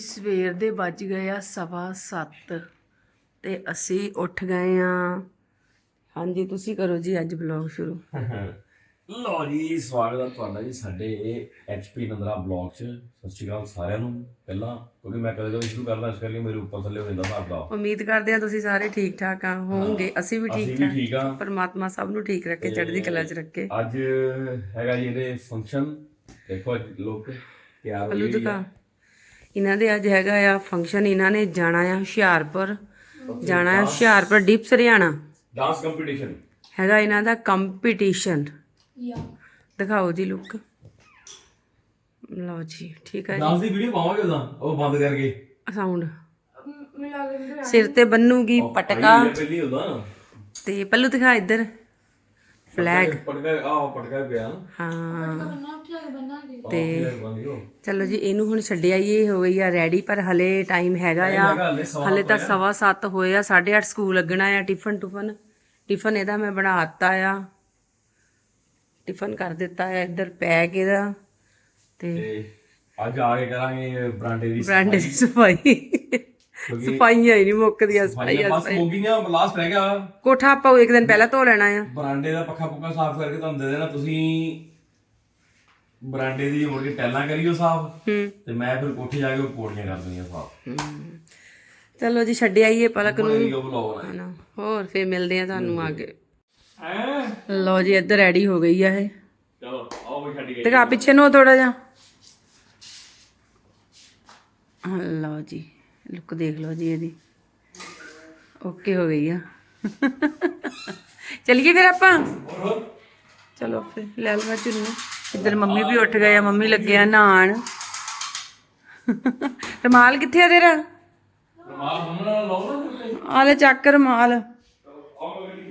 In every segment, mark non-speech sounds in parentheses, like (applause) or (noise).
ਸਵੇਰ ਦੇ ਵੱਜ ਗਏ ਆ ਸਵਾ 7 ਤੇ ਅਸੀਂ ਉੱਠ ਗਏ ਆ। ਹਾਂਜੀ ਤੁਸੀਂ ਕਰੋ ਜੀ ਅੱਜ ਵਲੌਗ ਸ਼ੁਰੂ। ਲੋ ਜੀ ਸਵਾਗਤ ਹੈ ਤੁਹਾਡਾ ਜੀ ਸਾਡੇ ਐਚਪੀ ਨੰਦਰਾ ਬਲੌਗ 'ਚ। ਸਤਿ ਸ਼੍ਰੀ ਅਕਾਲ ਸਾਰਿਆਂ ਨੂੰ ਪਹਿਲਾਂ ਕਿਉਂਕਿ ਮੈਂ ਕਦੇ ਕਦੇ ਸ਼ੁਰੂ ਕਰਦਾ ਇਸ ਕਰਕੇ ਮੇਰੇ ਉੱਪਰ ਥੱਲੇ ਹੋ ਜਾਂਦਾ ਹਿਸਾਬ ਦਾ ਉਮੀਦ ਕਰਦੇ ਆ ਤੁਸੀਂ ਸਾਰੇ ਠੀਕ ਠਾਕ ਆ ਹੋਵੋਗੇ। ਅਸੀਂ ਵੀ ਅਸੀਂ ਠੀਕ ਵੀ ਠਾਕ। ਆ। ਪਰਮਾਤਮਾ ਸਭ ਨੂੰ ਠੀਕ ਰੱਖੇ ਚੜ੍ਹਦੀ ਕਲਾ 'ਚ ਰੱਖੇ। ਅੱਜ ਹੈਗਾ ਜੀ ਇਹਦੇ ਫੰਕਸ਼ਨ ਦੇਖੋ ਅੱਜ ਲੋਕ ਤਿਆਰ ਹੋ ਗਏ ਇਹਨਾਂ ਦੇ ਅੱਜ ਹੈਗਾ ਆ ਫੰਕਸ਼ਨ ਇਹਨਾਂ ਨੇ ਜਾਣਾ ਆ ਹੁਸ਼ਿਆਰਪੁਰ। ਜਾਣਾ ਆ ਹੁਸ਼ਿਆਰਪੁਰ ਡੀਪ ਹਰਿਆਣਾ। ਡਾਂਸ ਕੰਪੀਟੀਸ਼ਨ ਹੈਗਾ ਇਹਨਾਂ ਦਾ ਕੰਪੀਟੀਸ਼ਨ ਦਿਖਾਓ ਜੀ ਲੁੱਕ ਲਓ ਜੀ ਠੀਕ ਹੈ ਜੀ। ਡਾਂਸ ਦੀ ਵੀਡੀਓ ਪਾਵਾਂਗੇ ਉਹਦਾ ਉਹ ਬੰਦ ਕਰਕੇ। ਸਾਊਂਡ ਸਿਰ ਤੇ ਬੰਨੂਗੀ ਪਟਕਾ। ਪਹਿਲੀ ਤੇ ਪੱਲੂ ਦਿਖਾ ਇੱਧਰ। ਫਲੈਗ। ਪਟਕਾ ਆਹ ਪਟਕਾ ਪਿਆ ਹਾਂ। ਤੇ ਚਲੋ ਜੀ ਇਹਨੂੰ ਹੁਣ ਛੱਡਿਆ ਹੀ ਇਹ ਹੋ ਗਈ ਆ ਰੈਡੀ ਪਰ ਹਲੇ ਟਾਈਮ ਹੈਗਾ ਆ। ਹਲੇ ਤਾਂ ਸਵਾ ਸੱਤ ਹੋਏ ਆ 8:30 ਸਕੂਲ ਲੱਗਣਾ ਆ ਟਿਫਨ ਟੁਫਨ। ਟਿਫਨ ਇਹਦਾ ਮੈਂ ਬਣਾ ਦਿੱਤਾ ਆ। ਟਿਫਨ ਕਰ ਦਿੱਤਾ ਆ ਇੱਧਰ ਪੈਕ ਇਹਦਾ। ਤੇ ਤੇ ਅੱਜ ਆ ਕੇ ਕਰਾਂਗੇ ਬਰਾਂਡੇ ਦੀ ਬ੍ਰਾਂਡ ਦੀ ਸਫ਼ਾਈ। ਸਫਾਈਆਂ ਹੀ ਨਹੀਂ ਮੁੱਕਦੀਆਂ ਸਫ਼ਾਈ ਸਫਾਈਆਂ ਬਸ ਮੁੱਗੀਆਂ ਲਾਸਟ ਰਹਿ ਗਿਆ ਕੋਠਾ ਆਪਾਂ ਇੱਕ ਦਿਨ ਪਹਿਲਾਂ ਧੋ ਲੈਣਾ ਆ। ਬਰਾਂਡੇ ਦਾ ਪੱਖਾ ਪੁੱਖਾ ਸਾਫ਼ ਕਰਕੇ ਤੁਹਾਨੂੰ ਦੇ ਦੇਣਾ। ਤੁਸੀਂ ਬਰਾਂਡੇ ਦੀ ਮੁੜ ਕੇ ਟੈਲਾਂ ਕਰਿਓ ਸਾਫ਼। ਹੂੰ। ਤੇ ਮੈਂ ਫਿਰ ਕੋਠੇ ਜਾ ਕੇ ਪੌੜੀਆਂ ਕਰ ਦੂੰਗਾ ਸਾਫ਼। ਚਲੋ ਜੀ ਛੱਡ ਆਈਏ ਪਲਕ ਨੂੰ। ਹੋਰ ਫੇਰ ਮਿਲਦੇ ਆ ਤੁਹਾਨੂੰ ਅੱਗੇ ਹੈਂ? ਲਓ ਜੀ ਇੱਧਰ ਰੈਡੀ ਹੋ ਗਈ ਆ ਇਹ। ਚਲੋ ਆਓ ਵੀ ਛੱਡ ਗਏ ਦਿਖਾ ਪਿੱਛੇ ਨੂੰ ਥੋੜਾ ਜਿਹਾ। ਹਾਂ, ਲਓ ਜੀ। ਲੁੱਕ ਦੇਖ ਲਓ ਜੀ ਇਹਦੀ। ਓਕੇ ਹੋ ਗਈ ਆ। ਚਲਿਏ ਫਿਰ ਆਪਾਂ? ਚਲੋ ਫਿਰ, ਲੈ ਲਵਾ ਚੁੰਨੀ ਇੱਧਰ ਮੰਮੀ ਵੀ ਉੱਠ ਗਏ ਆ, ਮੰਮੀ ਲੱਗੇ ਆ ਨਹਾਣ ਰਮਾਲ ਕਿੱਥੇ ਆ ਤੇਰਾ? ਰਮਾਲ ਬੰਨਣਾ ਲਾਓ ਆ ਲੈ ਚੱਕ ਰਮਾਲ।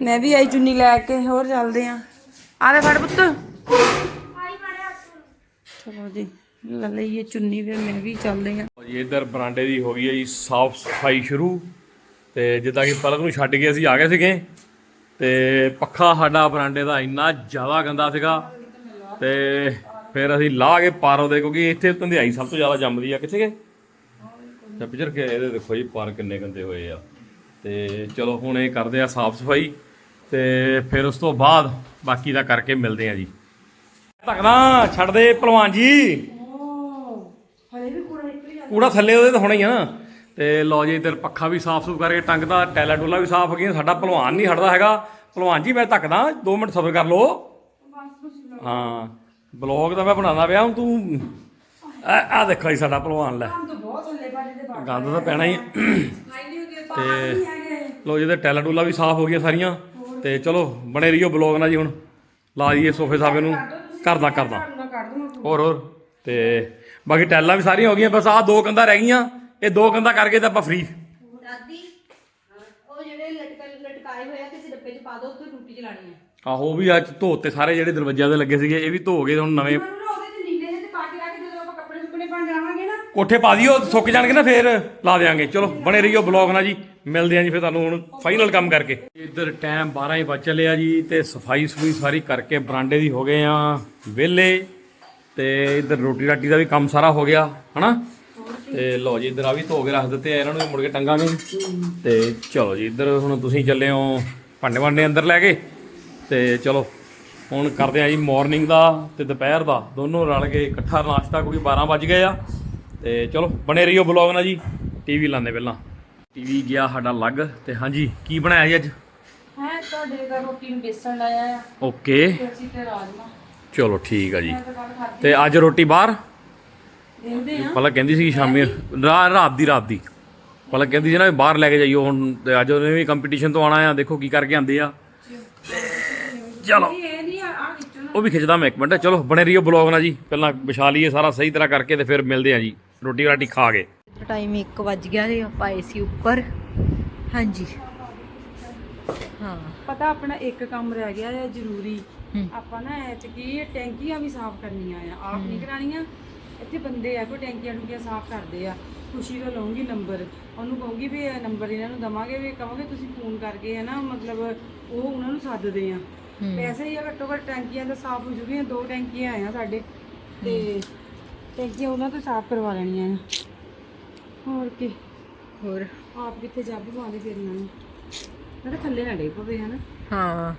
ਮੈਂ ਵੀ ਆਈ ਚੁੰਨੀ ਲੈ ਕੇ, ਹੋਰ ਚੱਲਦੇ ਆ। ਆ ਲੈ ਫੜ ਪੁੱਤ। ਚਲੋ ਜੀ। ਲੈ ਲਈਏ ਚੁੰਨੀ ਫਿਰ ਮੈਂ ਵੀ ਚੱਲਦੇ ਆ। ਜੀ, ਇੱਧਰ ਬਰਾਂਡੇ ਦੀ ਹੋ ਗਈ ਹੈ ਜੀ, ਸਾਫ਼ ਸਫ਼ਾਈ ਸ਼ੁਰੂ। ਤੇ ਜਿੱਦਾਂ ਕਿ ਪਲਕ ਨੂੰ ਛੱਡ ਕੇ ਅਸੀਂ ਆ ਗਏ ਸੀਗੇ, ਤੇ ਪੱਖਾ ਸਾਡਾ ਬਰਾਂਡੇ ਦਾ ਇੰਨਾ ਜ਼ਿਆਦਾ ਗੰਦਾ ਸੀਗਾ। ਤੇ ਫਿਰ ਅਸੀਂ ਲਾ ਕੇ ਪਾਰੋ ਦੇ, ਕਿਉਂਕਿ ਇੱਥੇ ਧੰਦਿਆਈ ਸਭ ਤੋਂ ਜ਼ਿਆਦਾ ਜੰਮਦੀ ਆ, ਕਿੱਥੇ ਗਏ? ਤੇ ਪਿਚਰ ਕੇ ਇਹਦੇ ਦੇਖੋ ਜੀ ਪਰ ਕਿੰਨੇ ਗੰਦੇ ਹੋਏ ਆ। ਤੇ ਚਲੋ, ਹੁਣ ਇਹ ਕਰਦੇ ਆ ਸਾਫ਼ ਸਫ਼ਾਈ, ਤੇ ਫਿਰ ਉਸ ਤੋਂ ਬਾਅਦ ਬਾਕੀ ਦਾ ਕਰਕੇ ਮਿਲਦੇ ਆ ਜੀ। ਤੱਕਦਾ ਛੱਡ ਦੇ ਭਲਵਾਨ ਜੀ। ਕੂੜਾ ਥੱਲੇ ਉਹਦੇ ਤਾਂ ਹੋਣਾ ਹੀ ਆ ਨਾ। ਤੇ ਲਓ ਜੀ ਇੱਧਰ ਪੱਖਾ ਵੀ ਸਾਫ਼ ਸੁਥਰਾ ਕਰਕੇ ਟੰਗਦਾ ਟੈਲਾ ਟੂਲਾ ਵੀ ਸਾਫ਼ ਹੋ ਗਿਆ ਸਾਡਾ ਭਲਵਾਨ ਨਹੀਂ ਹਟਦਾ ਹੈਗਾ। ਭਲਵਾਨ ਜੀ ਮੈਂ ਧੱਕਦਾ 2 ਮਿੰਟ ਸਬਰ ਕਰ ਲਓ। ਹਾਂ ਬਲੌਗ ਤਾਂ ਮੈਂ ਬਣਾਉਂਦਾ ਪਿਆ ਹੁਣ ਤੂੰ ਆ ਆ ਦੇਖੋ ਜੀ ਸਾਡਾ ਭਲਵਾਨ ਲੈ। ਗੰਦ ਤਾਂ ਪੈਣਾ ਹੀ। ਤੇ ਲੋ ਜਿਹਦੇ ਟੈਲਾ ਟੂਲਾ ਵੀ ਸਾਫ਼ ਹੋ ਗਿਆ ਸਾਰੀਆਂ। ਤੇ ਚਲੋ ਬਣੇ ਰਹੀਓ ਬਲੌਗ ਨਾਲ ਜੀ ਹੁਣ। ਲਾ ਦਈਏ ਸੋਫੇ ਸਾਫੇ ਨੂੰ। ਕਰਦਾ ਕਰਦਾ। ਹੋਰ ਹੋਰ। ਤੇ ਬਾਕੀ ਟੈਲਾਂ ਵੀ ਸਾਰੀਆਂ ਹੋ ਗਈਆਂ ਬਸ ਆਹ ਦੋ ਕੰਧਾਂ ਰਹਿ ਗਈਆਂ ਇਹ ਦੋ ਕੰਧਾਂ ਕਰਕੇ ਤਾਂ ਆਪਾਂ ਫ੍ਰੀ ਦਾਦੀ ਉਹ ਜਿਹੜੇ ਲਟਕ ਲਟਕਾਏ ਹੋਏ ਆ ਕਿਸੇ ਡੱਬੇ 'ਚ ਪਾ ਦੋ ਉੱਤੇ ਟੂਟੀ ਚਲਾਣੀ ਹੈ ਆਹੋ ਉਹ ਵੀ ਅੱਜ ਧੋਤੇ ਸਾਰੇ ਜਿਹੜੇ ਦਰਵਾਜ਼ਿਆਂ ਦੇ ਲੱਗੇ ਸੀਗੇ ਇਹ ਵੀ ਧੋ ਗਏ ਹੁਣ ਨਵੇਂ। ਉਹਨੂੰ ਨਾ ਉਹਦੇ 'ਚ ਨੀਲੇ ਜਿਹੇ ਤੇ ਪਾ ਕੇ ਰੱਖ ਜਦੋਂ ਆਪਾਂ ਕੱਪੜੇ ਸੁੱਕਣੇ ਪਾਣ ਜਾਵਾਂਗੇ ਨਾ। ਕੋਠੇ ਪਾ ਦਿਓ ਸੁੱਕ ਜਾਣਗੇ ਨਾ ਫੇਰ ਲਾ ਦੇਾਂਗੇ ਚਲੋ ਬਣੇ ਰਹੀਓ ਬਲੌਗ ਨਾਲ ਜੀ ਮਿਲਦੇ ਆਂ ਜੀ ਫਿਰ ਤੁਹਾਨੂੰ ਹੁਣ ਫਾਈਨਲ ਕੰਮ ਕਰਕੇ। ਇੱਧਰ ਟਾਈਮ 12 ਹੀ ਵੱਜ ਚੱਲਿਆ ਜੀ ਤੇ ਸਫ਼ਾਈ ਸਫੂਈ ਸਾਰੀ ਕਰਕੇ ਬਰਾਂਡੇ ਦੀ ਹੋ ਗਏ ਆ ਵਿਹਲੇ। ਤੇ ਇੱਧਰ ਰੋਟੀ ਰਾਟੀ ਦਾ ਵੀ ਕੰਮ ਸਾਰਾ ਹੋ ਗਿਆ ਹਨਾ? ਤੇ ਲਓ ਜੀ ਇੱਧਰ ਆ ਵੀ ਧੋ ਕੇ ਰੱਖ ਦਿੱਤੇ ਆ ਇਹਨਾਂ ਨੂੰ ਵੀ ਮੁੜ ਕੇ ਟੰਗਾਂਗੇ ਤੇ ਚਲੋ ਜੀ ਇੱਧਰ ਹੁਣ ਤੁਸੀਂ ਚੱਲੇ ਹੋ ਭਾਂਡੇ ਭਾਂਡੇ ਅੰਦਰ ਲੈ ਕੇ। ਤੇ ਚਲੋ ਹੁਣ ਕਰਦੇ ਆ ਜੀ ਮਾਰਨਿੰਗ ਦਾ ਤੇ ਦੁਪਹਿਰ ਦਾ ਦੋਨੋਂ ਰਲ ਕੇ ਇਕੱਠਾ ਨਾਸ਼ਤਾ ਕਿਉਂਕਿ 12 ਵੱਜ ਗਏ ਆ। ਤੇ ਚਲੋ ਬਣੇ ਰਹੀਓ ਬਲੌਗ ਨਾਲ ਜੀ ਟੀਵੀ ਲਾਉਂਦੇ ਪਹਿਲਾਂ। ਟੀਵੀ ਗਿਆ ਸਾਡਾ ਲੱਗ ਤੇ ਹਾਂਜੀ ਕੀ ਬਣਾਇਆ ਜੀ ਅੱਜ? ਹੈ ਤੁਹਾਡੇ ਦਾ ਰੋਟੀ ਨੂੰ ਬੇਸਣ ਲਾਇਆ ਆ। ਓਕੇ ਅਸੀਂ ਤੇ ਰਾਜਮਾ ਚਲੋ ਠੀਕ ਆ ਜੀ। ਤਾਂ ਅੱਜ ਰੋਟੀ ਬਾਹਰ? ਪਹਿਲਾਂ ਕਹਿੰਦੀ ਸੀ ਸ਼ਾਮੀ ਰਾ- ਰਾਤ ਦੀ ਰਾਤ ਦੀ। ਪਹਿਲਾਂ ਕਹਿੰਦੀ ਸੀ ਨਾ ਵੀ ਬਾਹਰ ਲੈ ਕੇ ਜਾਈਓ ਹੁਣ ਤੇ ਅੱਜ ਉਹਨੇ ਵੀ ਕੰਪੀਟੀਸ਼ਨ ਤੋਂ ਆਣਾ ਆ ਦੇਖੋ ਕੀ ਕਰਕੇ ਆਂਦੇ ਆ। ਤੇ ਚਲੋ। ਇਹ ਨਹੀਂ ਆ ਆ ਵਿੱਚੋਂ ਉਹ ਵੀ ਖਿੱਚਦਾ ਮੈਂ ਇੱਕ ਮਿੰਟ। ਚਲੋ ਬਣੇ ਰਹੀਓ ਬਲੌਗ ਨਾਲ ਜੀ। ਪਹਿਲਾਂ ਵਿਛਾ ਲਈਏ ਸਾਰਾ ਸਹੀ ਤਰ੍ਹਾਂ ਕਰਕੇ ਤੇ ਫਿਰ ਮਿਲਦੇ ਆ ਜੀ। ਰੋਟੀ ਰਾਟੀ ਖਾ ਕੇ। ਟਾਈਮ 1 ਵੱਜ ਗਿਆ ਤੇ ਆਪਾਂ ਆਏ ਸੀ ਉੱਪਰ। ਹਾਂਜੀ। ਹਾਂ। ਪਤਾ ਆਪਣਾ ਇੱਕ ਕੰਮ ਰਹਿ ਗਿਆ ਹੈ ਜ਼ਰੂਰੀ। ਆਪਾਂ ਨਾ ਐਤਕੀ ਟੈਂਕੀਆਂ ਵੀ ਸਾਫ਼ ਕਰਨੀਆਂ ਆ ਆਪ ਨਹੀਂ ਕਰਾਣੀਆਂ ਇੱਥੇ ਬੰਦੇ ਆ ਕੋਈ ਟੈਂਕੀਆਂ ਟੁਕੀਆਂ ਸਾਫ਼ ਕਰਦੇ ਆ। ਖੁਸ਼ੀ ਦਾ ਲਵਾਂਗੀ ਨੰਬਰ। ਉਹਨੂੰ ਕਹੂੰਗੀ ਵੀ ਇਹ ਨੰਬਰ ਇਹਨਾਂ ਨੂੰ ਦਵਾਂਗੇ ਵੀ ਕਹਾਂਗੇ ਤੁਸੀਂ ਫੋਨ ਕਰਕੇ ਹੈ ਨਾ ਮਤਲਬ ਉਹ ਉਹਨਾਂ ਨੂੰ ਸੱਦਦੇ ਆ। ਪੈਸੇ ਹੀ ਆ ਘੱਟੋ ਘੱਟ ਟੈਂਕੀਆਂ ਦਾ ਸਾਫ਼ ਹੋ ਜੂਗੀਆਂ ਦੋ ਟੈਂਕੀਆਂ ਆਇਆ ਸਾਡੇ। ਤੇ ਟੈਂਕੀਆਂ ਉਹਨਾਂ ਤੋਂ ਸਾਫ਼ ਕਰਵਾ ਲੈਣੀਆਂ ਆ। ਹੋਰ ਕੀ। ਹੋਰ। ਆਪ ਕਿੱਥੇ ਜੱਬ ਪਾਉਂਦੇ ਫਿਰ ਇਹਨਾਂ ਨੂੰ? ਥੱਲੇ ਨਾ ਡੇ ਪਵੇ ਹਨਾ ਹਾਂ।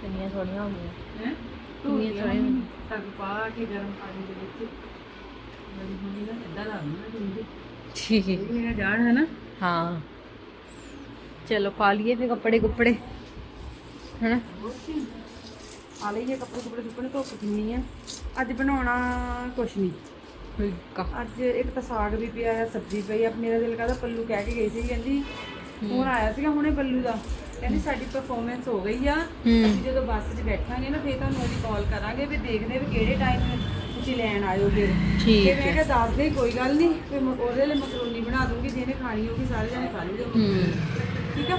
ਕਿੰਨੀਆਂ ਸੋਹਣੀਆਂ ਹੋ ਗਈਆਂ ਹੈ? ਕਿੰਨੀਆਂ ਸੋਹਣੀਆਂ ਤੱਕ ਪਾ ਕੇ ਗਰਮ ਪਾਣੀ ਦੇ ਵਿੱਚ। ਮੇਰੀ ਮੰਮੀ ਦਾ ਇਦਾਂ ਲਾਉਣਾ ਜਿੰਦੇ ਠੀਕ। ਇਹ ਮੇਰਾ ਜਾਣ ਹੈ ਨਾ। ਹਾਂ। ਚਲੋ ਪਾ ਲਈਏ ਫਿਰ ਕੱਪੜੇ ਕੁੱਪੜੇ। ਹਨਾ? ਆ ਲਈਏ ਕੱਪੜੇ ਕੁਪੜੇ ਸੁੱਕਣੇ ਧੁੱਪ ਕਿੰਨੀ ਆ। ਅੱਜ ਬਣਾਉਣਾ ਕੁਛ ਨਹੀਂ ਫੁਲਕਾ ਅੱਜ ਇੱਕ ਤਾਂ ਸਾਗ ਵੀ ਪਿਆ ਆ ਸਬਜ਼ੀ ਪਈ ਆ। ਮੇਰਾ ਦਿਲ ਕਰਦਾ ਪੱਲੂ ਕਹਿ ਕੇ ਗਈ ਸੀ ਕਹਿੰਦੀ ਫੋਨ ਆਇਆ ਸੀਗਾ ਹੁਣੇ ਪੱਲੂ ਦਾ। ਕਹਿੰਦੀ ਸਾਡੀ ਪਰਫਾਰਮੈਂਸ ਹੋ ਗਈ ਆ। ਹੂੰ। ਅਸੀਂ ਜਦੋਂ ਬੱਸ 'ਚ ਬੈਠਾਂਗੇ ਨਾ ਫੇਰ ਤੁਹਾਨੂੰ ਅਸੀਂ ਕਾਲ ਕਰਾਂਗੇ ਵੀ ਦੇਖਦੇ ਵੀ ਕਿਹੜੇ ਟਾਈਮ ਤੁਸੀਂ ਲੈਣ ਆਇਓ ਫਿਰ। ਠੀਕ ਤੇ ਮੈਂ ਕਿਹਾ ਦੱਸ ਦੇ ਕੋਈ ਗੱਲ ਨਹੀਂ। ਫਿਰ ਮੈਂ ਉਹਦੇ ਲਈ ਮਕਰੋਨੀ ਬਣਾ ਦੂੰਗੀ ਜਿਹਨੇ ਖਾਣੀ ਹੋਗੀ ਸਾਰੇ ਜਣੇ ਖਾ ਹੂੰ। ਠੀਕ ਆ?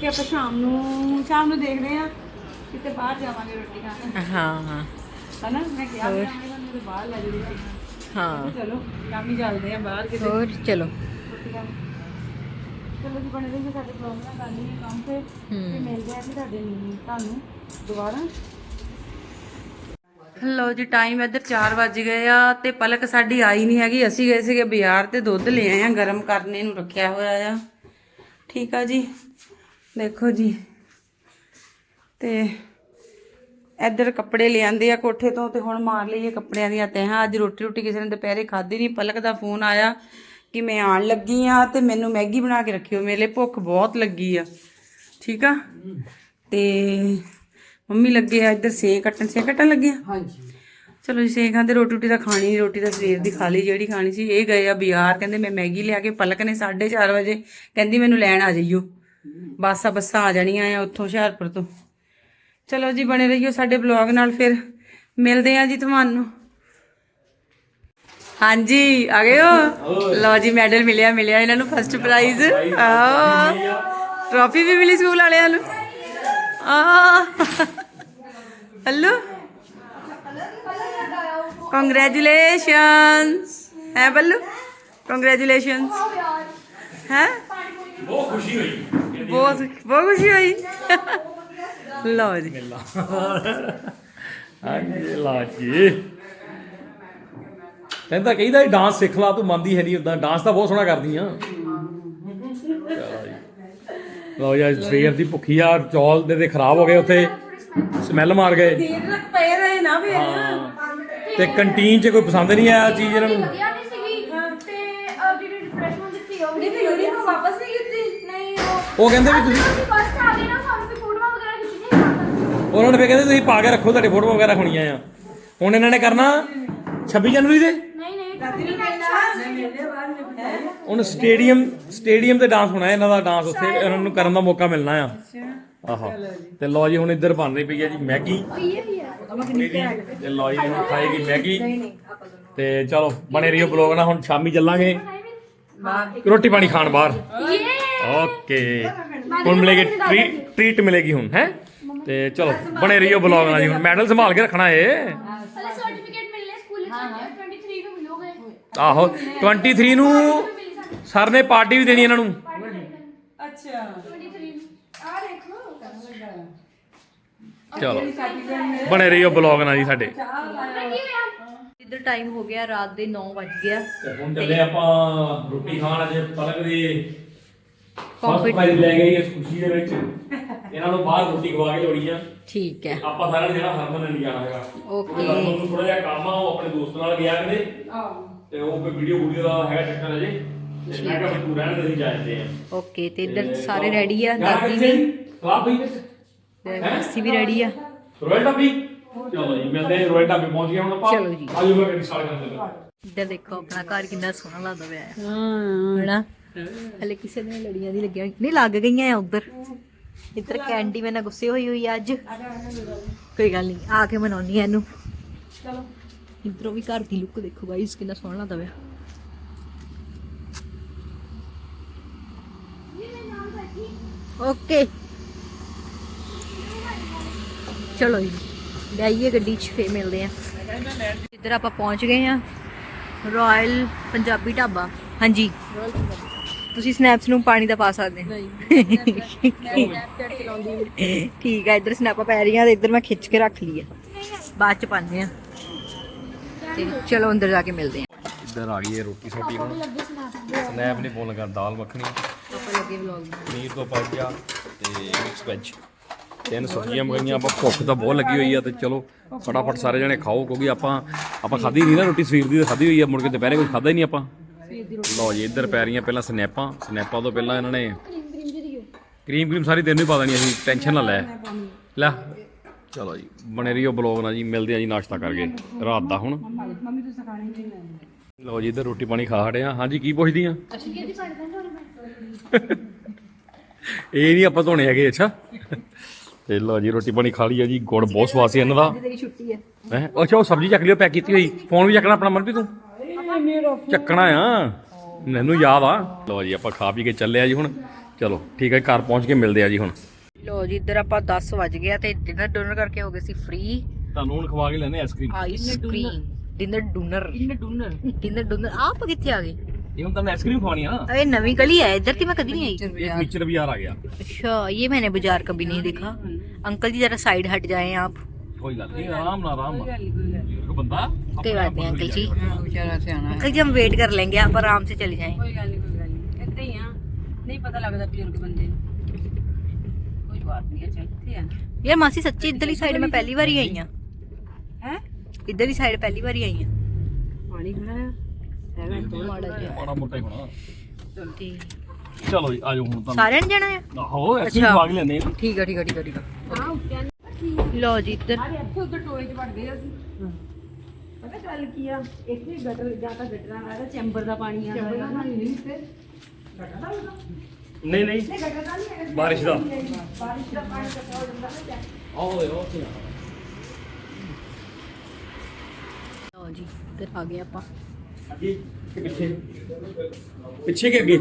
ਕਿ ਆਪਾਂ ਸ਼ਾਮ ਨੂੰ ਸ਼ਾਮ ਨੂੰ ਦੇਖਦੇ ਆ। ਕਿਤੇ ਬਾਹਰ ਜਾਵਾਂਗੇ ਰੋਟੀ ਖਾਣ। ਹਾਂ ਹਾਂ। ਹਨਾ? ਮੈਂ ਕਿਹਾ ਮੇਰੇ ਬਾਹਰ ਲੈ ਖਾਣ। ਹਾਂ। ਚਲੋ ਸ਼ਾਮੀ ਚੱਲਦੇ ਆ ਬਾਹਰ ਕਿਤੇ। ਹੋਰ ਚਲੋ। ਰੋਟੀ ਖਾਣ ਚਲੋ ਜੀ ਬਣੇ ਰਹੀਏ ਸਾਡੇ ਪ੍ਰੋਗਰਾਮ ਨਾਲ ਕਰਨੀ ਹੈ ਕੰਮ ਤੇ। ਤੇ ਮਿਲਦੇ ਆ ਜੀ ਤੁਹਾਡੇ ਨੂੰ ਤੁਹਾਨੂੰ ਦੁਬਾਰਾ। ਲਓ ਜੀ ਟਾਈਮ ਇੱਧਰ 4 ਵੱਜ ਗਏ ਆ ਤੇ ਪਲਕ ਸਾਡੀ ਆਈ ਨਹੀਂ ਹੈਗੀ। ਅਸੀਂ ਗਏ ਸੀਗੇ ਬਾਜ਼ਾਰ ਤੇ ਦੁੱਧ ਲੈ ਆਏ ਆ ਗਰਮ ਕਰਨੇ ਨੂੰ ਰੱਖਿਆ ਹੋਇਆ ਆ। ਠੀਕ ਆ ਜੀ? ਦੇਖੋ ਜੀ। ਤੇ ਇੱਧਰ ਕੱਪੜੇ ਲਿਆਂਦੇ ਆ ਕੋਠੇ ਤੋਂ ਤੇ ਹੁਣ ਮਾਰ ਲਈਏ ਕੱਪੜਿਆਂ ਦੀਆਂ ਤਹਿਾਂ ਅੱਜ ਰੋਟੀ ਰੋਟੀ ਕਿਸੇ ਨੇ ਦੁਪਹਿਰੇ ਖਾਧੀ ਨਹੀਂ। ਪਲਕ ਦਾ ਫੋਨ ਆਇਆ ਕਿ ਮੈਂ ਆਣ ਲੱਗੀ ਆ ਤੇ ਮੈਨੂੰ ਮੈਗੀ ਬਣਾ ਕੇ ਰੱਖਿਓ। ਮੇਰੇ ਲਈ ਭੁੱਖ ਬਹੁਤ ਲੱਗੀ ਆ। ਠੀਕ ਆ? ਤੇ ਮੰਮੀ ਲੱਗੇ ਆ ਇੱਧਰ ਸੇ ਕੱਟਣ। ਸੇ ਕੱਟਣ ਲੱਗੇ ਆ? ਹਾਂਜੀ। ਚਲੋ ਜੀ ਸੇ ਖਾਂਦੇ ਰੋਟੀ ਰੋਟੀ ਤਾਂ ਖਾਣੀ ਨਹੀਂ। ਰੋਟੀ ਤਾਂ ਸਵੇਰ ਦੀ ਖਾ ਲਈ ਜਿਹੜੀ ਖਾਣੀ ਸੀ। ਇਹ ਗਏ ਆ ਬਾਜ਼ਾਰ। ਕਹਿੰਦੇ ਮੈਂ ਮੈਗੀ ਲਿਆ ਕੇ ਪਲਕ ਨੇ 4:30 ਵਜੇ। ਕਹਿੰਦੀ ਮੈਨੂੰ ਲੈਣ ਆ ਜਾਈਓ। ਬੱਸਾਂ ਬੱਸਾਂ ਆ ਜਾਣੀਆਂ ਆ ਉੱਥੋਂ ਹੁਸ਼ਿਆਰਪੁਰ ਤੋਂ। ਚਲੋ ਜੀ ਬਣੇ ਰਹੀਓ ਸਾਡੇ ਬਲੌਗ ਨਾਲ ਫਿਰ। ਮਿਲਦੇ ਆ ਜੀ ਤੁਹਾਨੂੰ। ਹਾਂਜੀ ਆ ਗਏ ਹੋ? ਲਓ ਜੀ ਮੈਡਲ ਮਿਲਿਆ ਮਿਲਿਆ ਇਹਨਾਂ ਨੂੰ ਫਸਟ ਪ੍ਰਾਈਜ਼ ਆ ਟਰਾਫੀ ਵੀ ਮਿਲੀ ਸਕੂਲ ਵਾਲਿਆਂ ਨੂੰ। ਆ ਹਲੋ। ਕੰਗ੍ਰੈਚੁਲੇਸ਼ਨਸ ਹੈ ਬੱਲੂ? ਕੰਗ੍ਰੈਚੁਲੇਸ਼ਨਸ ਹੈ? ਬਹੁਤ ਖੁਸ਼ੀ ਹੋਈ। ਬਹੁਤ ਬਹੁਤ ਖੁਸ਼ੀ ਹੋਈ। ਲਓ ਜੀ। ਹਾਂਜੀ ਲਾ ਜੀ ਕਹਿੰਦਾ ਕਹੀਦਾ ਡਾਂਸ ਸਿੱਖ ਲਾ ਤੂੰ ਮੰਨਦੀ ਹੈ ਨਹੀਂ ਉਦਾਂ ਡਾਂਸ ਤਾਂ ਬਹੁਤ ਸੋਹਣਾ ਕਰਦੀ ਆ। ਲਓ ਯਾਰ ਸਵੇਰ ਦੀ ਭੁੱਖੀ ਆ ਚੌਲ ਦੇ ਤੇ ਖਰਾਬ ਹੋ ਗਏ ਉੱਥੇ। ਸਮੈਲ ਮਾਰ ਗਏ। ਦੇਰ ਤੱਕ ਪਏ ਰਹੇ ਨਾ ਵੀ ਤੇ ਕੰਟੀਨ 'ਚ ਕੋਈ ਪਸੰਦ ਨਹੀਂ ਆਇਆ ਚੀਜ਼ ਇਹਨਾਂ ਨੂੰ? ਵਧੀਆ ਨਹੀਂ ਸੀਗੀ। ਤੇ ਅਹ, ਜਿਹੜੀ ਰਿਫਰੈਸ਼ਮੈਂਟ ਦਿੱਤੀ ਉਹ ਵੀ ਨਹੀਂ ਯੂਨੀਫਾਰਮ ਵਾਪਸ ਨਹੀਂ ਕੀਤੀ। ਨਹੀਂ ਉਹ ਉਹ ਕਹਿੰਦੇ ਵੀ ਤੁਸੀਂ ਫਸਟ ਆ ਗਏ ਨਾ ਸਾਨੂੰ ਫਿਰ ਫੋਟੋਆਂ ਵਗੈਰਾ ਖਿੱਚਣੀਆਂ ਨਹੀਂ ਉਹਨਾਂ ਨੇ ਫਿਰ ਕਹਿੰਦੇ ਤੁਸੀਂ ਪਾ ਕੇ ਰੱਖੋ ਤੁਹਾਡੇ ਫੋਟੋ ਵਗੈਰਾ ਹੋਣੀਆਂ ਆ। ਹੁਣ ਇਹਨਾਂ ਨੇ ਕਰਨਾ 26 ਜਨਵਰੀ ਦੇ? ਨਹੀਂ ਹੁਣ ਸਟੇਡੀਅਮ ਸਟੇਡੀਅਮ ਤੇ ਡਾਂਸ ਹੋਣਾ ਹੈ ਇਹਨਾਂ ਦਾ ਡਾਂਸ ਉੱਥੇ ਇਹਨਾਂ ਨੂੰ ਕਰਨ ਦਾ ਮੌਕਾ ਮਿਲਣਾ ਆ। ਆਹੋ ਤੇ ਲਓ ਜੀ ਹੁਣ ਇੱਧਰ ਬਣ ਰਹੀ ਪਈ ਹੈ ਜੀ ਮੈਗੀ। ਤੇ ਲਓ ਜੀ ਹੁਣ ਖਾਏਗੀ ਮੈਗੀ। ਤੇ ਚਲੋ ਬਣੇ ਰਹੀਓ ਬਲੌਗ ਨਾਲ ਹੁਣ ਸ਼ਾਮੀ ਚੱਲਾਂਗੇ। ਰੋਟੀ ਪਾਣੀ ਖਾਣ ਬਾਹਰ। ਓਕੇ। ਹੁਣ ਮਿਲੇਗੀ ਟ੍ਰੀਟ ਮਿਲੇਗੀ ਹੁਣ ਹੈ? ਤੇ ਚਲੋ ਬਣੇ ਰਹੀਓ ਬਲੌਗ ਨਾਲ ਜੀ ਹੁਣ। ਮੈਡਲ ਸੰਭਾਲ ਕੇ ਰੱਖਣਾ ਏ। ਹਲੇ ਸਰਟੀਫਿਕੇਟ ਮਿਲਨੇ ਸਕੂਲ ਵਿੱਚ 23 ਨੂੰ ਮਿਲੋਗੇ? ਆਹੋ 23 ਨੂੰ ਸਰ ਨੇ ਪਾਰਟੀ ਵੀ ਦੇਣੀ ਇਹਨਾਂ ਨੂੰ। ਅੱਛਾ। 23 ਨੂੰ। ਆ ਦੇਖੋ। ਚਲੋ ਬਣੇ ਰਹੀਓ ਬਲੌਗ ਨਾਲ ਜੀ ਸਾਡੇ। ਇੱਧਰ ਟਾਈਮ ਹੋ ਗਿਆ ਰਾਤ ਦੇ 9 ਵੱਜ ਗਿਆ। ਤੇ ਹੁਣ ਚੱਲੇ ਆਪਾਂ ਰੋਟੀ ਖਾਣ ਅਜੇ ਪਲਕ ਦੀ ਫਸਟ ਪ੍ਰਾਈਜ਼ ਲੈ ਗਈ ਇਸ ਖੁਸ਼ੀ ਦੇ ਵਿੱਚ। ਇਹਨਾਂ ਨੂੰ ਬਾਹਰ ਰੋਟੀ ਖਵਾ ਕੇ ਲੋੜੀ ਆ। ਠੀਕ ਹੈ। ਆਪਾਂ ਸਾਰਿਆਂ ਨੇ ਜਿਹੜਾ ਹਰਮਨ ਨੇ ਨਹੀਂ ਜਾਣਾ ਹੈਗਾ। Okay. ਹਰਮਨ ਨੂੰ ਥੋੜਾ ਜਿਹਾ ਕੰਮ ਆ ਉਹ ਆਪਣੇ ਦੋਸਤ ਨਾਲ ਗਿਆ ਕਿਤੇ ਤੇ ਉਹ ਕੋਈ ਵੀਡੀਓ ਵੀਡੀਓ ਦਾ ਹੈਗਾ ਚੱਕਰ ਅਜੇ ਤੇ ਮੈਂ ਕਿਹਾ ਵੀ ਤੂੰ ਰਹਿਣ ਦੇ ਅਸੀਂ ਜਾਂਦੇ ਆ ਓਕੇ ਤੇ ਇੱਧਰ ਸਾਰੇ ਰੈਡੀ ਆ? ਦਾਦੀ? ਵੀ? ਕਲਾਬ ਵੀ ਤੇ ਅਸੀਂ ਵੀ ਰੈਡੀ ਆ? ਰੋਇਲ ਟਾਪੀ ਚਲੋ ਜੀ ਮਿਲਦੇ ਹਾਂ ਰੋਇਲ ਟਾਪੀ ਪਹੁੰਚ ਗਏ ਹੁਣ ਆਪਾਂ। ਚਲੋ ਜੀ। ਆਜੋ ਮੈਂ ਸਟਾਰਟ ਕਰਦੇ ਹਾਂ ਇੱਧਰ ਦੇਖੋ ਆਪਣਾ ਘਰ ਕਿੰਨਾ ਸੋਹਣਾ ਲੱਗਦਾ ਪਿਆ ਹੈ ਹਨਾ ਹਲੇ ਕਿਸੇ ਨੇ ਲੜੀਆਂ ਦੀ ਲੱਗੀਆਂ ਨਹੀਂ ਲੱਗ ਗਈਆਂ ਆ ਉਧਰ। ਇੱਧਰ ਕੈਂਡੀ ਮੇਰੇ ਨਾਲ ਗੁੱਸੇ ਹੋਈ ਹੋਈ ਅੱਜ। ਕੋਈ ਗੱਲ ਨਹੀਂ ਆ ਕੇ ਮਨਾਉਣੀ ਆ ਇਹਨੂੰ। ਚਲੋ। ਇੱਧਰੋਂ ਵੀ ਘਰ ਦੀ ਲੁੱਕ ਦੇਖੋ ਗਾਈਸ ਕਿੰਨਾ ਸੋਹਣਾ ਲੱਗਦਾ ਪਿਆ। ਓਕੇ ਚਲੋ ਜੀ ਜਾਈਏ ਗੱਡੀ 'ਚ ਫੇਰ ਮਿਲਦੇ ਆ। ਇੱਧਰ ਆਪਾਂ ਪਹੁੰਚ ਗਏ ਆ ਰਾਇਲ ਪੰਜਾਬੀ ਢਾਬਾ। ਹਾਂਜੀ। ਤੁਸੀਂ ਸਨੈਪਸ ਨੂੰ ਪਾਣੀ ਦਾ ਪਾ ਸਕਦੇ ਨਹੀਂ। (laughs) ਠੀਕ ਆ ਇੱਧਰ ਸਨੈਪਾਂ ਪੈ ਰਹੀਆਂ ਤੇ ਇੱਧਰ ਮੈਂ ਖਿੱਚ ਕੇ ਰੱਖ ਲਈ ਆ। ਬਾਅਦ ਚ ਪਾਉਂਦੇ ਆ। ਤੇ ਚਲੋ ਅੰਦਰ ਜਾ ਕੇ ਮਿਲਦੇ ਆ। ਇੱਧਰ ਆ ਗਈ ਹੈ ਰੋਟੀ ਸੋਟੀ ਹੁਣ। ਸਨੈਪ ਨਹੀਂ ਬੋਲ ਲਗਾ ਦਾਲ ਮੱਖਣੀ। ਆਪਾਂ ਲੱਗੇ ਵਲੌਗ ਪਨੀਰ ਤੋਂ ਪਾਈਆ ਤੇ ਮਿਕਸ ਵੈਜ ਤਿੰਨ ਸਬਜ਼ੀਆਂ ਮੰਗਾਈਆਂ ਆਪਾਂ ਭੁੱਖ ਤਾਂ ਬਹੁਤ ਲੱਗੀ ਹੋਈ ਆ ਤੇ ਚਲੋ ਫਟਾਫਟ ਸਾਰੇ ਜਣੇ ਖਾਓ ਕਿਉਂਕਿ ਆਪਾਂ ਆਪਾਂ ਖਾਧੀ ਨਹੀਂ ਨਾ ਰੋਟੀ ਸਵੇਰ ਦੀ ਖਾਧੀ ਹੋਈ ਆ ਮੁੜ ਕੇ ਦੁਪਹਿਰੇ ਕੁਝ ਖਾਧਾ ਹੀ ਨਹੀਂ ਆਪਾਂ। ਲਓ ਜੀ ਇੱਧਰ ਪੈ ਰਹੀਆਂ ਪਹਿਲਾਂ ਸਨੈਪਾਂ। ਸਨੈਪਾਂ ਤੋਂ ਪਹਿਲਾਂ ਇਹਨਾਂ ਨੇ ਕਰੀਮ ਕਰੀਮ ਸਾਰੀ ਹੀ ਪਾ ਦੇਣੀ ਅਸੀਂ ਟੈਨਸ਼ਨ ਨਾ ਲੈ। ਲੈ। ਚਲੋ ਜੀ ਬਣੇ ਰਹੀਓ ਬਲੌਗ ਨਾਲ ਜੀ ਮਿਲਦੇ ਆ ਜੀ ਨਾਸ਼ਤਾ ਕਰਕੇ ਰਾਤ ਦਾ ਹੁਣ। ਮੰਮੀ ਤੁਸੀਂ ਖਾਣੇ ਨਹੀਂ ਲਓ ਜੀ ਇੱਧਰ ਰੋਟੀ ਪਾਣੀ ਖਾ ਹਟੇ ਆ। ਹਾਂਜੀ ਕੀ ਪੁੱਛਦੀ ਆ ਇਹ ਨਹੀਂ ਆਪਾਂ ਧੋਣੇ ਹੈਗੇ ਅੱਛਾ। ਤੇ ਲਓ ਜੀ ਰੋਟੀ ਪਾਣੀ ਖਾ ਲਈ ਆ ਜੀ। ਗੁੜ ਬਹੁਤ ਸਵਾਦ ਸੀ ਇਹਨਾਂ ਦਾ। ਤੇਰੀ ਛੁੱਟੀ ਹੈ। ਹੈ? ਅੱਛਾ ਉਹ ਸਬਜ਼ੀ ਚੱਕ ਲਿਓ ਪੈਕ ਕੀਤੀ ਹੋਈ। ਫੋਨ ਵੀ ਚੱਕਣਾ ਆਪਣਾ ਮਨ ਵੀ ਤੂੰ? ਚੱਕਣਾ ਆ ਮੈਨੂੰ ਯਾਦ ਆ ਲਓ ਜੀ ਆਪਾਂ ਖਾ ਪੀ ਕੇ ਚੱਲੇ ਆ ਜੀ ਹੁਣ ਚਲੋ ਠੀਕ ਹੈ ਘਰ ਪਹੁੰਚ ਕੇ ਮਿਲਦੇ ਆ ਜੀ ਹੁਣ ਲੋ ਜੀ ਇੱਧਰ ਆਪਾਂ 10 ਵਜ ਗਿਆ ਤੇ ਡਿਨਰ ਡੋਨਰ ਕਰਕੇ ਹੋ ਗਏ ਸੀ ਫ੍ਰੀ ਤੁਹਾਨੂੰ ਹੁਣ ਖਵਾ ਕੇ ਲੈਣੇ ਆਈਸਕ੍ਰੀਮ ਆਈਸ ਕ੍ਰੀਮ ਡਿਨਰ ਡੂਨਰ ਇਹਨੇ ਡੂਨਰ ਡਿਨਰ ਡੂਨਰ ਆਪ ਕਿੱਥੇ ਆ ਗਏ ਇਹ ਹੁਣ ਤੁਹਾਨੂੰ ਆਈਸਕ੍ਰੀਮ ਖਵਾਣੀ ਆ ਨਾ ਇਹ ਨਵੀਂ ਗਲੀ ਹੈ ਇੱਧਰ ਤੇ मैं कभी नहीं आई ਇੱਕ ਮਿਕਸਚਰ ਬਾਜ਼ਾਰ ਆ ਗਿਆ अच्छा ये मैंने बाजार कभी नहीं देखा अंकल जी जरा साइड हट जाएं आप ਕੋਈ ਗੱਲ ਨਹੀਂ ਆਰਾਮ ਨਾਲ ਆਰਾਮ ਨਾਲ ਇੱਕ ਬੰਦਾ कोई बात नहीं अंकल जी ਵਿਚਾਰਾ ਸਿਆਣਾ अंकल जी हम वेट कर लेंगे आप आराम से चले जाएं ਕੋਈ ਗੱਲ ਨਹੀਂ ਕੋਈ ਗੱਲ ਨਹੀਂ ਇੱਦਾਂ ਹੀ ਆ ਨਹੀਂ ਪਤਾ ਲੱਗਦਾ ਬਜ਼ੁਰਗ ਬੰਦੇ ਨੂੰ ਕੋਈ ਬਾਤ ਨਹੀਂ ਹੈ ਚੱਲ ਇੱਥੇ ਆ यार मासी सच्ची इधर ही साइड में पहली बार ही आई हूं ਹੈ इधर ही साइड पहली बार ही आई हूं ਪਾਣੀ ਖੜਾ ਆ ਹੈਗਾ ਤੋਂ माड़ा जी ਮਾੜਾ ਮੋਟਾ ਹੀ ਹੋਣਾ ठीक ਚਲੋ ਜੀ ਆਜੋ ਹੁਣ ਤੁਹਾਨੂੰ सारे ने जाना है ਆਹੋ ਆਈਸਕ੍ਰੀਮ ਖਵਾ ਕੇ ਲੈਣੇ ਆ ठीक है ठीक है ठीक है ਲੋ ਜੀ ਇੱਧਰ। ਆਹ ਇੱਥੇ ਉਧਰ ਟੋਏ 'ਚ ਵੜ ਗਏ ਅਸੀਂ। ਪਤਾ ਗੱਲ ਕੀ ਆ? ਇੱਥੇ ਗਟਰ ਜਾਂ ਤਾਂ ਗਟਰਾਂ ਦਾ ਚੈਂਬਰ ਦਾ ਪਾਣੀ ਆ। ਚੈਂਬਰ ਦਾ ਪਾਣੀ ਨਹੀਂ ਤੇ ਗਟਰ ਦਾ ਹੋਊਗਾ ਨਹੀਂ ਨਹੀਂ। ਨਹੀਂ ਗਟਰ ਦਾ ਨਹੀਂ ਹੈਗਾ। ਬਾਰਿਸ਼ ਦਾ। ਬਾਰਿਸ਼ ਦਾ ਪਾਣੀ ਕੱਟਾ ਹੋ ਜਾਂਦਾ ਹੈ ਓਏ ਓਏ ਲੋ ਜੀ ਇੱਧਰ ਆ ਗਏ ਆਪਾਂ। ਅੱਗੇ ਕਿ ਪਿੱਛੇ? ਪਿੱਛੇ ਕਿ ਅੱਗੇ?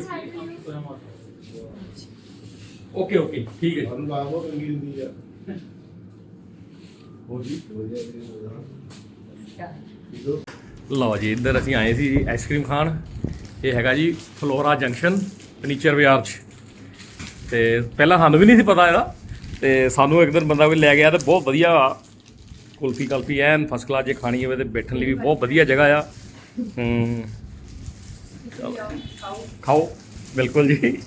ਓਕੇ ਓਕੇ ਠੀਕ ਹੈ। ਜੀ। ਸਾਨੂੰ ਲਾਭ ਹੋ ਰਹੀ ਹੁੰਦੀ ਆ। ਲਓ ਜੀ, ਇੱਧਰ ਅਸੀਂ ਆਏ ਸੀ ਜੀ ਆਈਸਕ੍ਰੀਮ ਖਾਣ। ਇਹ ਹੈਗਾ ਜੀ ਫਲੋਰਾ ਜੰਕਸ਼ਨ ਫਰਨੀਚਰ ਬਾਜ਼ਾਰ 'ਚ। ਤੇ ਪਹਿਲਾਂ ਸਾਨੂੰ ਵੀ ਨਹੀਂ ਸੀ ਪਤਾ ਇਹਦਾ। ਤੇ ਸਾਨੂੰ ਇੱਕ ਦਿਨ ਬੰਦਾ ਕੋਈ ਲੈ ਗਿਆ ਤੇ ਬਹੁਤ ਵਧੀਆ ਕੁਲਫੀ ਕਲਫੀ ਐਨ ਫਸਟ ਕਲਾਸ ਜੇ ਖਾਣੀ ਹੋਵੇ ਤੇ ਬੈਠਣ ਲਈ ਵੀ ਬਹੁਤ ਵਧੀਆ ਜਗ੍ਹਾ ਆ। ਹੂੰ। ਚਲੋ। ਖਾਓ। ਬਿਲਕੁਲ ਜੀ।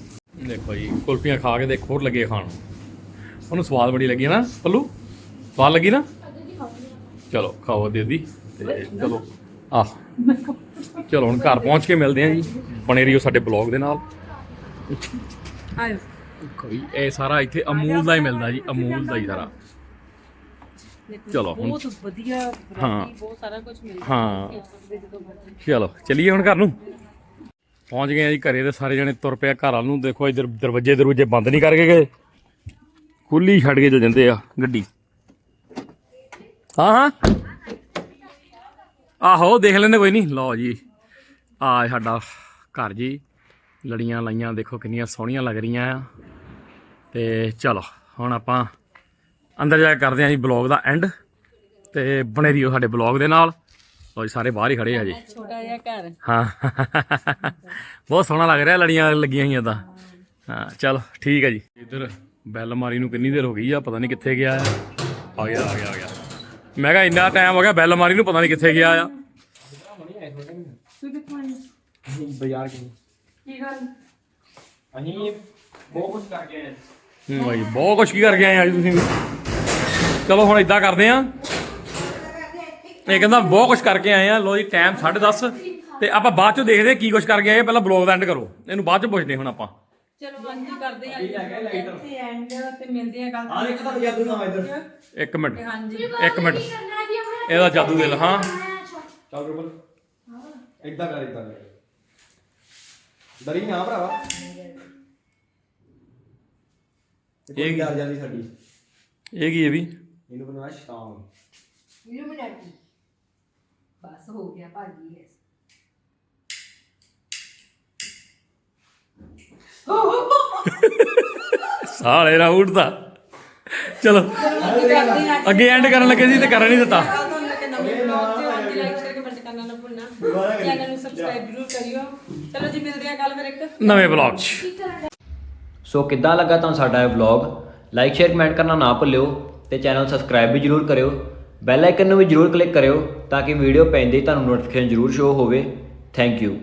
ਦੇਖੋ ਜੀ, ਕੁਲਫੀਆਂ ਖਾ ਕੇ ਦੇਖ ਹੋਰ ਲੱਗੇ ਖਾਣ ਉਹਨੂੰ ਸਵਾਦ ਬੜੀ ਲੱਗੀ ਨਾ, ਪੱਲੂ? ਸਵਾਦ ਲੱਗੀ ਨਾ? ਚਲੋ ਖਾਓ ਦੀਦੀ ਤੇ ਚਲੋ ਆ। ਚਲੋ ਹੁਣ ਘਰ ਪਹੁੰਚ ਕੇ ਮਿਲਦੇ ਆਂ ਜੀ। ਬਣੇ ਰਹੀਓ ਸਾਡੇ ਬਲੌਗ ਦੇ ਨਾਲ। ਆਇਓ। ਕੋਈ ਇਹ ਸਾਰਾ ਇੱਥੇ ਅਮੂਲ ਦਾ ਹੀ ਮਿਲਦਾ ਜੀ ਅਮੂਲ ਦਾ ਹੀ ਸਾਰਾ। ਚਲੋ ਹੁਣ ਬਹੁਤ ਵਧੀਆ ਹਾਂ। ਬਹੁਤ ਸਾਰਾ ਕੁਝ ਮਿਲਦਾ। ਹਾਂ। ਚਲੋ ਚੱਲੀਏ ਹੁਣ ਘਰ ਨੂੰ। ਪਹੁੰਚ ਗਏ ਆ ਜੀ ਘਰੇ ਤੇ ਸਾਰੇ ਜਣੇ ਤੁਰ ਪਿਆ ਘਰ ਨੂੰ। ਦੇਖੋ ਇਧਰ ਦਰਵਾਜ਼ੇ ਦਰਵਾਜ਼ੇ ਬੰਦ ਨਹੀਂ ਕਰਕੇ ਗਏ। ਖੁੱਲੀ ਛੱਡ ਕੇ ਚਲ ਜਾਂਦੇ ਆ ਗੱਡੀ। ਹਾਂ ਹਾਂ। ਆਹੋ ਦੇਖ ਲੈਂਦੇ ਕੋਈ ਨਹੀਂ ਲਓ ਜੀ। ਆ ਸਾਡਾ ਘਰ ਜੀ। ਲੜੀਆਂ ਲਾਈਆਂ ਦੇਖੋ ਕਿੰਨੀਆਂ ਸੋਹਣੀਆਂ ਲੱਗ ਰਹੀਆਂ ਆ। ਤੇ ਚਲੋ ਹੁਣ ਆਪਾਂ ਅੰਦਰ ਜਾ ਕੇ ਕਰਦੇ ਹਾਂ ਜੀ ਬਲੌਗ ਦਾ ਐਂਡ। ਤੇ ਬਣੇ ਰਹੀਓ ਸਾਡੇ ਬਲੌਗ ਦੇ ਨਾਲ। ਲਓ ਜੀ ਸਾਰੇ ਬਾਹਰ ਹੀ ਖੜੇ ਆ ਜੀ। ਛੋਟਾ ਜਿਹਾ ਘਰ। ਹਾਂ। ਬਹੁਤ ਸੋਹਣਾ ਲੱਗ ਰਿਹਾ ਲੜੀਆਂ ਲੱਗੀਆਂ ਹੋਈਆਂ ਤਾਂ। ਹਾਂ ਚਲ ਠੀਕ ਹੈ ਜੀ। ਇੱਧਰ ਬੈਲ ਮਾਰੀ ਨੂੰ ਕਿੰਨੀ ਦੇਰ ਹੋ ਗਈ ਆ? ਪਤਾ ਨਹੀਂ ਕਿੱਥੇ ਗਿਆ ਆ। ਆ ਗਿਆ ਆ ਗਿਆ ਆ ਗਿਆ। ਮੈਂ ਕਿਹਾ ਇੰਨਾ ਟਾਈਮ ਹੋ ਗਿਆ ਬੈਲ ਮਾਰੀ ਨੂੰ, ਪਤਾ ਨਹੀਂ ਕਿੱਥੇ ਗਿਆ ਆ। ਤੂੰ ਕਿੱਥੋਂ ਆਈ ਬਾਜ਼ਾਰ ਕੀ ਕੀ ਗੱਲ ਅਸੀਂ ਬਹੁਤ ਕੁਝ ਕਰਕੇ ਆਏ ਹੂੰ ਭਾਈ ਬਹੁਤ ਕੁਝ ਕੀ ਕਰਕੇ ਆਏ ਅੱਜ ਤੁਸੀਂ ਵੀ। ਚਲੋ ਹੁਣ ਇਦਾਂ ਕਰਦੇ ਆ। ਇਹ ਕਹਿੰਦਾ ਬਹੁਤ ਕੁਝ ਕਰਕੇ ਆਏ ਆ। ਲੋ ਜੀ ਟਾਈਮ 10:30 ਤੇ ਆਪਾਂ ਬਾਅਦ ਚ ਦੇਖਦੇ ਆ ਕੀ ਕੁਝ ਕਰਕੇ ਆਏ ਪਹਿਲਾਂ ਬਲੌਗ ਦਾ ਐਂਡ ਕਰੋ। ਇਹਨੂੰ ਬਾਅਦ ਚ ਪੁੱਛਦੇ ਹੁਣ ਆਪਾਂ। ਚਲੋ ਹਾਂਜੀ ਕਰਦੇ ਆ ਇੱਥੇ ਐਂਡ ਤੇ ਮਿਲਦੇ ਆ ਕੱਲ ਹਾਂ ਇੱਕ ਤਾਂ ਜਾਦੂ ਨਾ ਇਧਰ। ਇੱਕ ਮਿੰਟ। ਹਾਂਜੀ। ਇੱਕ ਮਿੰਟ। ਇਹਦਾ ਜਾਦੂ ਦੇ ਹਾਂ। ਚੱਲ ਰੁਬਲ ਇਦਾਂ ਕਰ ਇਦਾਂ ਕਰ। ਡਰੀ ਨਾ ਭਰਾਵਾ। ਇਹ? ਯਾਰ ਜਾਂਦੀ ਸਾਡੀ। ਇਹ ਕੀ ਹੈ ਵੀ? ਇਹਨੂੰ ਬਣਾਉਣਾ ਸ਼ਤਾਨ। ਬਸ ਹੋ ਗਿਆ ਭਾਜੀ ਹੈ ਸਾਲੇ ਨਾ ਉੱਠਦਾ ਚਲੋ। ਅੱਗੇ ਐਂਡ ਕਰਨ ਲੱਗੇ ਸੀ ਤੇ ਕਰਨ ਨਹੀਂ ਦਿੱਤਾ। ਤੁਹਾਨੂੰ ਲੱਗੇ ਨਵੇਂ ਵਲੌਗ ਤੇ ਹਾਂਜੀ ਲਾਈਕ ਸ਼ੇਅਰ ਕਮੈਂਟ ਕਰਨਾ ਨਾ ਭੁੱਲਣਾ ਚੈਨਲ ਨੂੰ ਸਬਸਕ੍ਰਾਈਬ ਜ਼ਰੂਰ ਕਰਿਓ ਚਲੋ ਜੀ ਮਿਲਦੇ ਆ ਕੱਲ ਫਿਰ ਇੱਕ ਨਵੇਂ ਬਲੌਗ 'ਚ। ਸੋ ਕਿੱਦਾਂ ਲੱਗਾ ਤੁਹਾਨੂੰ ਸਾਡਾ ਇਹ ਵਲੌਗ ਲਾਈਕ ਸ਼ੇਅਰ ਕਮੈਂਟ ਕਰਨਾ ਨਾ ਭੁੱਲਿਓ ਤੇ ਚੈਨਲ ਸਬਸਕ੍ਰਾਈਬ ਵੀ ਜਰੂਰ ਕਰਿਓ। ਬੈਲ ਆਈਕਨ ਨੂੰ ਵੀ ਜਰੂਰ ਕਲਿੱਕ ਕਰਿਓ ਤਾਂ ਕਿ ਵੀਡੀਓ ਪੈਂਦੇ ਹੀ ਤੁਹਾਨੂੰ ਨੋਟੀਫਿਕੇਸ਼ਨ ਜਰੂਰ ਸ਼ੋ ਹੋਵੇ। Thank you